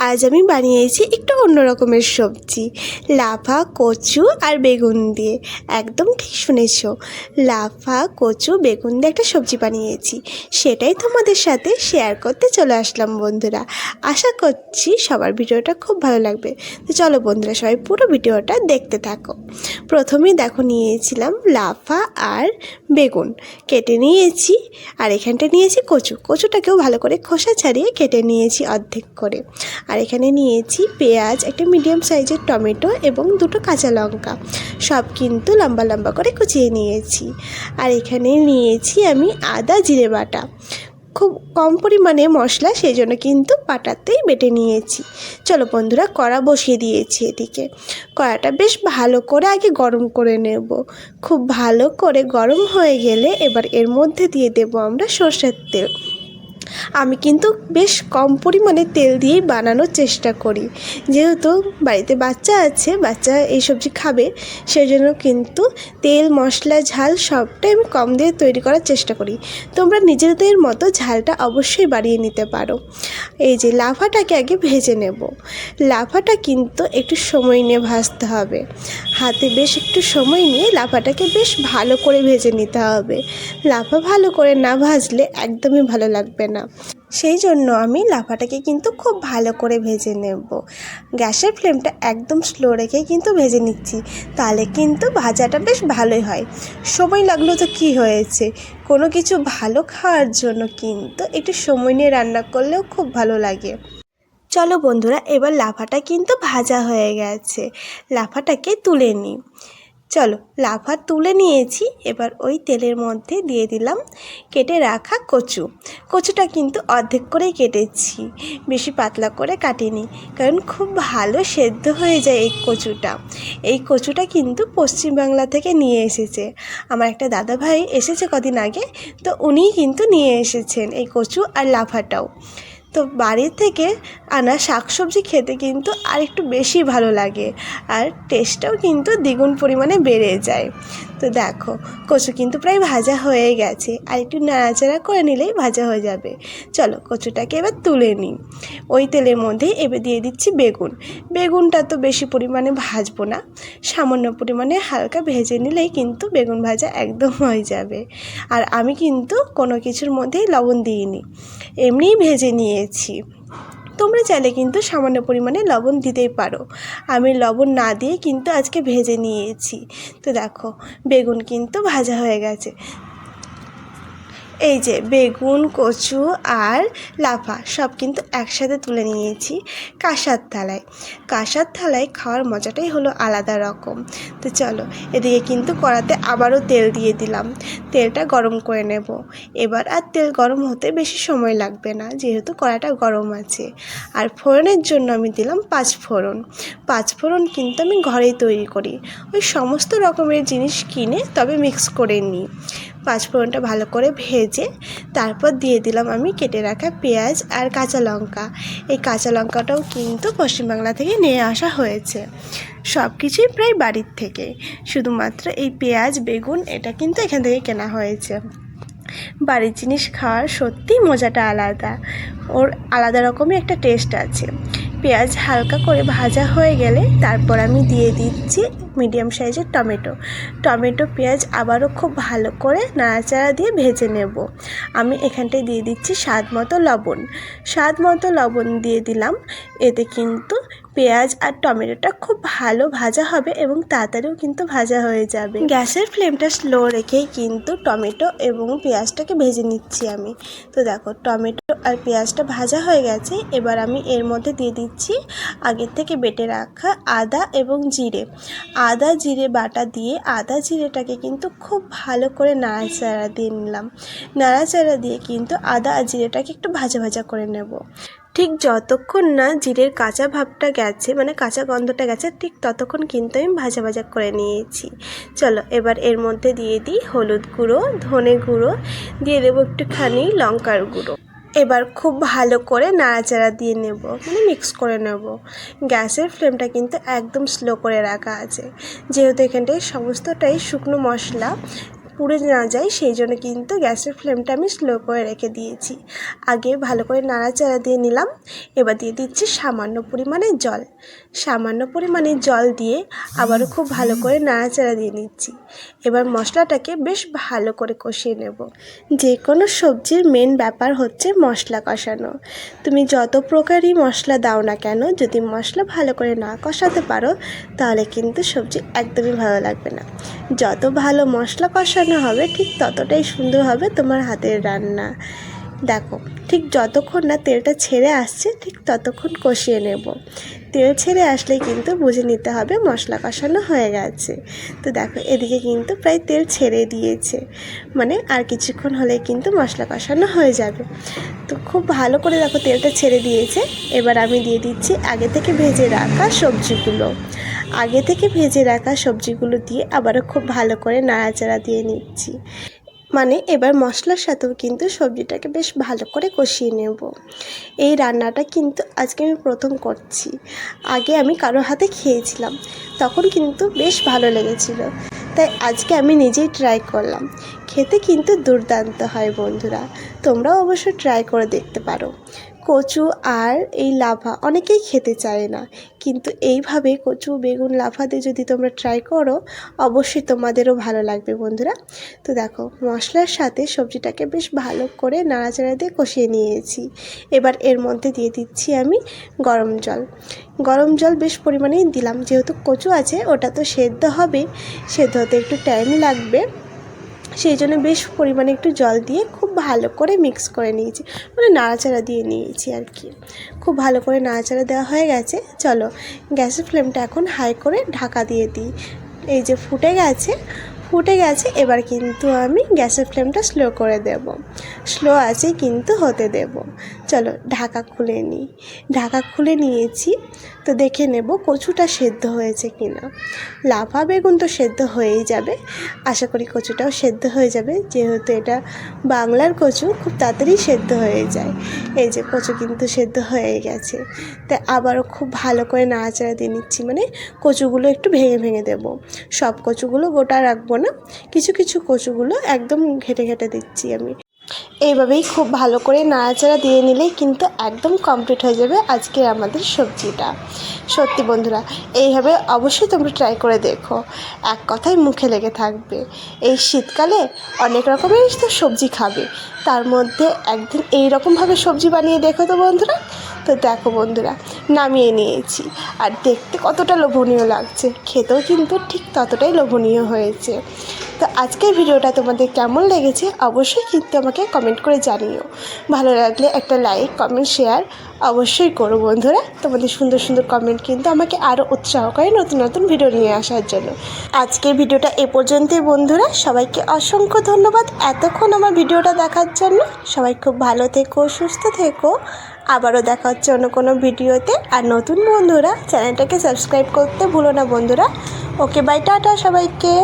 আজ আমি বানিয়েছি একটু অন্য রকমের সবজি। লাফা, কচু আর বেগুন দিয়ে। একদম ঠিক শুনেছ। লাফা, কচু, বেগুন দিয়ে একটা সবজি বানিয়েছি। সেটাই তোমাদের সাথে শেয়ার করতে চলে আসলাম বন্ধুরা। আশা করছি সবার ভিডিওটা খুব ভালো লাগবে। তো চলো বন্ধুরা, সবাই পুরো ভিডিওটা দেখতে থাকো। প্রথমেই দেখো নিয়েছিলাম লাফা আর বেগুন। কেটে নিয়েছি আর এখানটা নিয়েছি কচু। কচুটাকেও ভালো করে খোসা ছাড়িয়ে কেটে নিয়েছি অর্ধেক করে। আর এখানে নিয়েছি পেঁয়াজ, একটা মিডিয়াম সাইজের টমেটো এবং দুটো কাঁচা লঙ্কা। সব কিন্তু লম্বা লম্বা করে কুচিয়ে নিয়েছি। আর এখানে নিয়েছি আমি আদা জিরে বাটা। খুব কম পরিমাণে মশলা সেই জন্য কিন্তু পাটাতেই বেটে নিয়েছি। চলো বন্ধুরা, কড়া বসিয়ে দিয়েছি এদিকে। কড়াটা বেশ ভালো করে আগে গরম করে নেব। খুব ভালো করে গরম হয়ে গেলে এবার এর মধ্যে দিয়ে দেব আমরা সর্ষের তেল। আমি কিন্তু বেশ কম পরিমাণে তেল দিয়েই বানানোর চেষ্টা করি। যেহেতু বাড়িতে বাচ্চা আছে, বাচ্চা এই সবজি খাবে সেই জন্য কিন্তু তেল, মশলা, ঝাল সবটাই আমি কম দিয়ে তৈরি করার চেষ্টা করি। তোমরা নিজেদের মতো ঝালটা অবশ্যই বাড়িয়ে নিতে পারো। এই যে লাফাটাকে আগে ভেজে নেব। লাফাটা কিন্তু একটু সময় নিয়ে ভাজতে হবে। হাতে বেশ একটু সময় নিয়ে লাফাটাকে বেশ ভালো করে ভেজে নিতে হবে। লাফা ভালো করে না ভাজলে একদমই ভালো লাগবে না। সেই জন্য আমি লাফাটাকে কিন্তু খুব ভালো করে ভেজে নেব। গ্যাসের ফ্লেমটা একদম স্লো রেখে কিন্তু ভেজে নিচ্ছি, তাহলে কিন্তু ভাজাটা বেশ ভালোই হয়। সময় লাগল তো কি হয়েছে? কোনো কিছু ভালো খাওয়ার জন্য কিন্তু একটু সময় নিয়ে রান্না করলেও খুব ভালো লাগে। চলো বন্ধুরা, এবার লাফাটা কিন্তু ভাজা হয়ে গেছে। লাফাটাকে তুলে নিই। চলো লাফা তুলে নিয়েছি। এবার ওই তেলের মধ্যে দিয়ে দিলাম কেটে রাখা কচু। কচুটা কিন্তু অর্ধেক করেই কেটেছি, বেশি পাতলা করে কাটিনি, কারণ খুব ভালো সেদ্ধ হয়ে যায় এই কচুটা। এই কচুটা কিন্তু পশ্চিমবাংলা থেকে নিয়ে এসেছে। আমার একটা দাদা ভাই এসেছে কদিন আগে, তো উনিই কিন্তু নিয়ে এসেছেন এই কচু আর লাফাটাও। তো বাড়ির থেকে আনা শাকসবজি খেতে কিন্তু আর একটু বেশি ভালো লাগে। আর টেস্টটাও কিন্তু দ্বিগুণ পরিমাণে বেড়ে যায়। তো দেখো, কচু কিন্তু প্রায় ভাজা হয়ে গেছে। আর একটু নাড়াচাড়া করে নিলেই ভাজা হয়ে যাবে। চলো, কচুটাকে এবার তুলে নিই। ওই তেলের মধ্যেই এবার দিয়ে দিচ্ছি বেগুন। বেগুনটা তো বেশি পরিমাণে ভাজবো না। সামান্য পরিমাণে হালকা ভেজে নিলেই কিন্তু বেগুন ভাজা একদম হয়ে যাবে। আর আমি কিন্তু কোনো কিছুর মধ্যেই লবণ দিইনি। এমনিই ভেজে নিয়েছি। তোমরা চাইলে কিন্তু সামান্য পরিমাণে লবণ দিতেই পারো। আমি লবণ না দিয়ে কিন্তু আজকে ভেজে নিয়েছি। তো দেখো, বেগুন কিন্তু ভাজা হয়ে গেছে। এই যে বেগুন, কচু আর লাফা সব কিন্তু একসাথে তুলে নিয়েছি কাঁসার থালায়। কাঁসার থালায় খাওয়ার মজাটাই হলো আলাদা রকম। তো চলো, এদিকে কিন্তু কড়াতে আবারও তেল দিয়ে দিলাম। তেলটা গরম করে নেব। এবার আর তেল গরম হতে বেশি সময় লাগবে না, যেহেতু কড়াটা গরম আছে। আর ফোড়নের জন্য আমি দিলাম পাঁচ ফোড়ন। পাঁচ ফোড়ন কিন্তু আমি ঘরেই তৈরি করি। ওই সমস্ত রকমের জিনিস কিনে তবে মিক্স করে নিই। পাঁচফোড়নটা ভালো করে ভেজে তারপর দিয়ে দিলাম আমি কেটে রাখা পেঁয়াজ আর কাঁচা লঙ্কা। এই কাঁচা লঙ্কাটাও কিন্তু পশ্চিমবাংলা থেকে নিয়ে আসা হয়েছে। সব কিছুই প্রায় বাড়ির থেকে। শুধুমাত্র এই পেঁয়াজ, বেগুন এটা কিন্তু এখান থেকে কেনা হয়েছে। বাড়ির জিনিস খাওয়ার সত্যিই মজাটা আলাদা। ওর আলাদা রকমই একটা টেস্ট আছে। পেঁয়াজ হালকা করে ভাজা হয়ে গেলে তারপর আমি দিয়ে দিচ্ছি মিডিয়াম সাইজের টমেটো। টমেটো পেঁয়াজ আবারও খুব ভালো করে নাড়াচাড়া দিয়ে ভেজে নেব। আমি এখানটায় দিয়ে দিচ্ছি স্বাদ মতো লবণ। স্বাদ মতো লবণ দিয়ে দিলাম। এতে কিন্তু পেঁয়াজ আর টমেটোটা খুব ভালো ভাজা হবে এবং তাড়াতাড়িও কিন্তু ভাজা হয়ে যাবে। গ্যাসের ফ্লেমটা স্লো রেখেই কিন্তু টমেটো এবং পেঁয়াজটাকে ভেজে নিচ্ছি আমি। তো দেখো, টমেটো আর পেঁয়াজটা ভাজা হয়ে গেছে। এবার আমি এর মধ্যে দিয়ে দিচ্ছি আগের থেকে বেটে রাখা আদা এবং জিরে। আদা, জিরে বাটা দিয়ে আদা জিরেটাকে কিন্তু খুব ভালো করে নাড়াচাড়া দিয়ে নিলাম। নাড়াচাড়া দিয়ে কিন্তু আদা আর জিরেটাকে একটু ভাজা ভাজা করে নেব। ঠিক যতক্ষণ না জিরের কাঁচা ভাবটা গেছে মানে কাঁচা গন্ধটা গেছে, ঠিক ততক্ষণ কিন্তু আমি ভাজা ভাজা করে নিয়েছি। চলো, এবার এর মধ্যে দিয়ে দিই হলুদ গুঁড়ো, ধনে গুঁড়ো, দিয়ে দেবো একটুখানি লঙ্কার গুঁড়ো। এবার খুব ভালো করে নাড়াচাড়া দিয়ে নেব মানে মিক্স করে নেব। গ্যাসের ফ্লেমটা কিন্তু একদম স্লো করে রাখা আছে। যেহেতু এখানটায় সমস্তটাই শুকনো মশলা পুড়ে না যায়, সেই জন্য কিন্তু গ্যাসের ফ্লেমটা আমি স্লো করে রেখে দিয়েছি। আগে ভালো করে নাড়াচাড়া দিয়ে নিলাম, এবার দিয়ে দিচ্ছি সামান্য পরিমাণে জল। সামান্য পরিমাণে জল দিয়ে আবারও খুব ভালো করে নাড়াচাড়া দিয়ে নিচ্ছি। এবার মশলাটাকে বেশ ভালো করে কষিয়ে নেব। যে কোনো সবজির মেন ব্যাপার হচ্ছে মশলা কষানো। তুমি যত প্রকারই মশলা দাও না কেন, যদি মশলা ভালো করে না কষাতে পারো, তাহলে কিন্তু সবজি একদমই ভালো লাগবে না। যত ভালো মশলা কষানো হবে ঠিক ততটাই সুন্দর হবে তোমার হাতের রান্না। দেখো, ঠিক যতক্ষণ না তেলটা ছেড়ে আসছে, ঠিক ততক্ষণ কষিয়ে নেব। তেল ছেড়ে আসলে কিন্তু বুঝে নিতে হবে মশলা কষানো হয়ে গেছে। তো দেখো, এদিকে কিন্তু প্রায় তেল ছেড়ে দিয়েছে। মানে আর কিছুক্ষণ হলে কিন্তু মশলা কষানো হয়ে যাবে। তো খুব ভালো করে দেখো তেলটা ছেড়ে দিয়েছে। এবার আমি দিয়ে দিচ্ছি আগে থেকে ভেজে রাখা সবজিগুলো। আগে থেকে ভেজে রাখা সবজিগুলো দিয়ে আবারও খুব ভালো করে নাড়াচাড়া দিয়ে নিচ্ছি। মানে এবার মশলার সাথেও কিন্তু সবজিটাকে বেশ ভালো করে কষিয়ে নেব। এই রান্নাটা কিন্তু আজকে আমি প্রথম করছি। আগে আমি কারও হাতে খেয়েছিলাম, তখন কিন্তু বেশ ভালো লেগেছিল। তাই আজকে আমি নিজেই ট্রাই করলাম। খেতে কিন্তু দুর্দান্ত হয় বন্ধুরা। তোমরাও অবশ্য ট্রাই করে দেখতে পারো। কচু আর এই লাফা অনেকেই খেতে চায় না। কিন্তু এইভাবে কচু, বেগুন লাফা দিয়ে যদি তোমরা ট্রাই করো, অবশ্যই তোমাদেরও ভালো লাগবে বন্ধুরা। তো দেখো, মশলার সাথে সবজিটাকে বেশ ভালো করে নাড়াচাড়া দিয়ে কষিয়ে নিয়েছি। এবার এর মধ্যে দিয়ে দিচ্ছি আমি গরম জল। গরম জল বেশ পরিমাণেই দিলাম। যেহেতু কচু আছে, ওটা তো সেদ্ধ হবে। সেদ্ধ হতে একটু টাইম লাগবে। সেই জন্য বেশ পরিমাণে একটু জল দিয়ে খুব ভালো করে মিক্স করে নিয়েছি। মানে নাড়াচাড়া দিয়ে নিয়েছি আর কি। খুব ভালো করে নাড়াচাড়া দেওয়া হয়ে গেছে। চলো গ্যাসের ফ্লেমটা এখন হাই করে ঢাকা দিয়ে দিই। এই যে ফুটে গেছে ফুটে গেছে, এবার কিন্তু আমি গ্যাসের ফ্লেমটা স্লো করে দেব। স্লো আছে কিন্তু হতে দেব। চলো ঢাকা খুলে নিই। ঢাকা খুলে নিয়েছি। তো দেখে নেব কচুটা সেদ্ধ হয়েছে কিনা। লাফা বেগুন তো সেদ্ধ হয়েই যাবে। আশা করি কচুটাও সেদ্ধ হয়ে যাবে। যেহেতু এটা বাংলার কচু, খুব তাড়াতাড়ি সেদ্ধ হয়ে যায়। এই যে কচু কিন্তু সেদ্ধ হয়ে গেছে। তাই আবারও খুব ভালো করে নাড়াচাড়া দিয়ে নিচ্ছি। মানে কচুগুলো একটু ভেঙে ভেঙে দেব। সব কচুগুলো গোটা রাখব না। কিছু কিছু কচুগুলো একদম ঘেটে ঘেটে দিচ্ছি আমি। এইভাবেই খুব ভালো করে নাড়াচাড়া দিয়ে নিলেই কিন্তু একদম কমপ্লিট হয়ে যাবে আজকে আমাদের সবজিটা। সত্যি বন্ধুরা, এইভাবে অবশ্যই তোমরা ট্রাই করে দেখো। এক কথাই মুখে লেগে থাকবে। এই শীতকালে অনেক রকমের তো সবজি খাবে। তার মধ্যে একদিন এই রকমভাবে সবজি বানিয়ে দেখো তো বন্ধুরা। তো দেখো বন্ধুরা, নামিয়ে নিয়েছি। আর দেখতে কতটা লোভনীয় লাগছে। খেতেও কিন্তু ঠিক ততটাই লোভনীয় হয়েছে। তো আজকের ভিডিওটা তোমাদের কেমন লেগেছে অবশ্যই কিন্তু আমাকে কমেন্ট করে জানিও। ভালো লাগলে একটা লাইক কমেন্ট শেয়ার অবশ্যই করো বন্ধুরা। তোমাদের সুন্দর সুন্দর কমেন্ট কিন্তু আমাকে আরও উৎসাহ করে নতুন নতুন ভিডিও নিয়ে আসার জন্য। আজকের ভিডিওটা এ পর্যন্তই বন্ধুরা। সবাইকে অসংখ্য ধন্যবাদ এতক্ষণ আমার ভিডিওটা দেখার জন্য। সবাই খুব ভালো থেকো, সুস্থ থেকো। আবারও দেখা হচ্ছে অন্য কোনো ভিডিওতে। আর নতুন বন্ধুরা, চ্যানেলটাকে সাবস্ক্রাইব করতে ভুলো না বন্ধুরা। ওকে বাই টাটা সবাইকে।